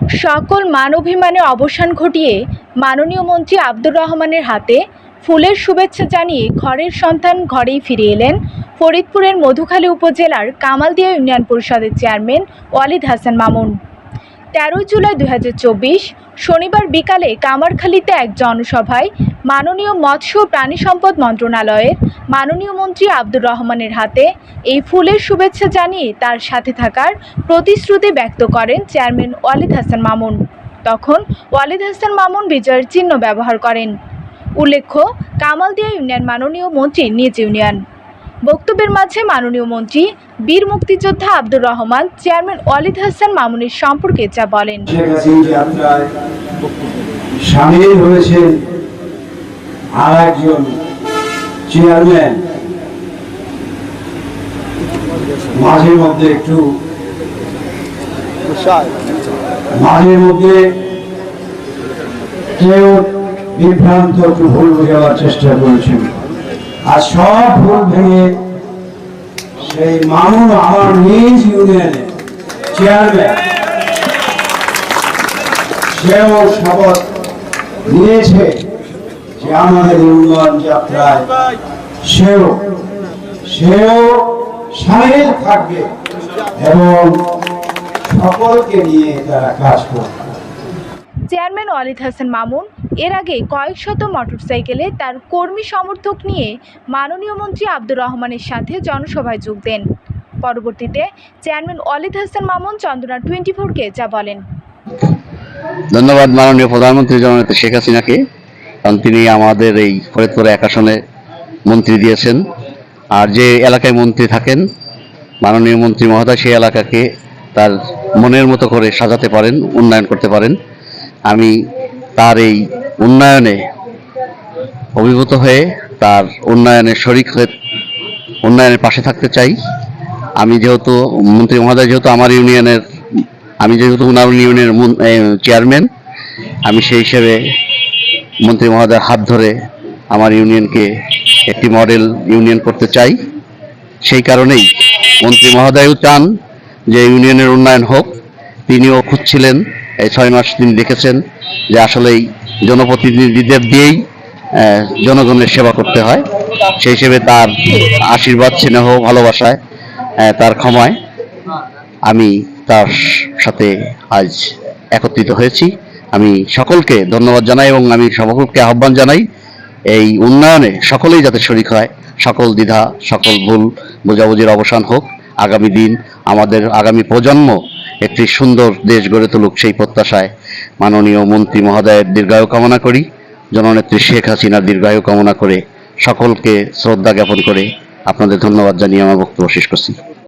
সকল মানবিমানের অবসান ঘটিয়ে মাননীয় মন্ত্রী আব্দুর রহমানের হাতে ফুলের শুভেচ্ছা জানিয়ে ঘরের সন্তান ঘরেই ফিরে এলেন ফরিদপুরের মধুখালী উপজেলার কামালদিয়া ইউনিয়ন পরিষদের চেয়ারম্যান ওয়ালিদ হাসান মামুন। তেরোই জুলাই দু হাজার চব্বিশ শনিবার বিকালে কামারখালীতে এক জনসভায় মাননীয় মৎস্য প্রাণী সম্পদ মন্ত্রণালয়ের মাননীয় মন্ত্রী আব্দুর রহমানের হাতে এই ফুলের শুভেচ্ছা জানিয়ে তার সাথে থাকার প্রতিশ্রুতি ব্যক্ত করেন চেয়ারম্যান ওয়ালিদ হাসান মামুন। তখন ওয়ালিদ হাসান মামুন বিজয়ের চিহ্ন ব্যবহার করেন। উল্লেখ্য, কামালদিয়া ইউনিয়ন মাননীয় মন্ত্রী নিজ ইউনিয়ন। বক্তব্যের মাঝে মাননীয় মন্ত্রী, বীর মুক্তিযোদ্ধা আব্দুর রহমান চেয়ারম্যান ওয়ালিদ হাসান মামুনের সম্পর্কে যা বলেন। সামিল হয়েছেন আর একজন চেয়ারম্যান। মাঝে মধ্যে একটু মাঝে মধ্যে কেউ বিভ্রান্ত, একটু ভুল বোঝাবার চেষ্টা করেছেন। আর সব ভুল ভেঙে সেই মানুষ আমার নিজ ইউনিয়নে চেয়ারম্যান, সেও শপথ নিয়েছে। যে আমাদের উন্নয়ন যাত্রায় সেও সেও সামিল থাকবে এবং সকলকে নিয়ে তারা কাজ করবে। চেয়ারম্যান ওয়ালিদ হাসান মামুন এর আগে কয়েক শত মোটরসাইকেলে তার কর্মী সমর্থক নিয়ে মাননীয় মন্ত্রী আব্দুর রহমানের সাথে জনসভায় যোগ দেন। পরবর্তীতে চেয়ারম্যান ওয়ালিদ হাসান মামুন চন্দনা টোয়েন্টি ফোরকে যা বলেন। ধন্যবাদ মাননীয় প্রধানমন্ত্রী জননেত্রী শেখ হাসিনাকে। কারণ তিনি আমাদের এই ফরিদপুর এক আসনে মন্ত্রী দিয়েছেন। আর যে এলাকায় মন্ত্রী থাকেন, মাননীয় মন্ত্রী মহোদয়, সেই এলাকাকে তার মনের মতো করে সাজাতে পারেন, উন্নয়ন করতে পারেন। আমি তার এই উন্নয়নে অভিভূত হয়ে তার উন্নয়নের শরিক হয়ে উন্নয়নের পাশে থাকতে চাই। আমি যেহেতু মন্ত্রী মহোদয়, যেহেতু আমার ইউনিয়নের, আমি যেহেতু উনার ইউনিয়নের চেয়ারম্যান, আমি সেই হিসেবে মন্ত্রী মহোদয়ের হাত ধরে আমার ইউনিয়নকে একটি মডেল ইউনিয়ন করতে চাই। সেই কারণেই মন্ত্রী মহোদয়ও চান যে ইউনিয়নের উন্নয়ন হোক। তিনিও খুঁজছিলেন, এই ছয় মাস তিনি দেখেছেন যে আসলেই জনপ্রতিনিধিদের দিয়েই জনগণের সেবা করতে হয়। সেই হিসেবে তার আশীর্বাদ, স্নেহ, ভালোবাসায় তার ক্ষমায় আমি তার সাথে আজ একত্রিত হয়েছি। আমি সকলকে ধন্যবাদ জানাই এবং আমি সকলকে আহ্বান জানাই এই উন্নয়নে সকলেই যাতে শরিক হয়, সকল দ্বিধা, সকল ভুল বোঝাবুঝির অবসান হোক, আগামী দিন আমাদের আগামী প্রজন্ম একটি সুন্দর দেশ গড়ে তুলুক সেই প্রত্যাশায় মাননীয় মন্ত্রী মহোদয়ের দীর্ঘায়ু কামনা করি, জননেত্রী শেখ হাসিনার দীর্ঘায়ু কামনা করে সকলকে শ্রদ্ধা জ্ঞাপন করে আপনাদের ধন্যবাদ জানিয়ে আমার বক্তব্য শেষ করছি।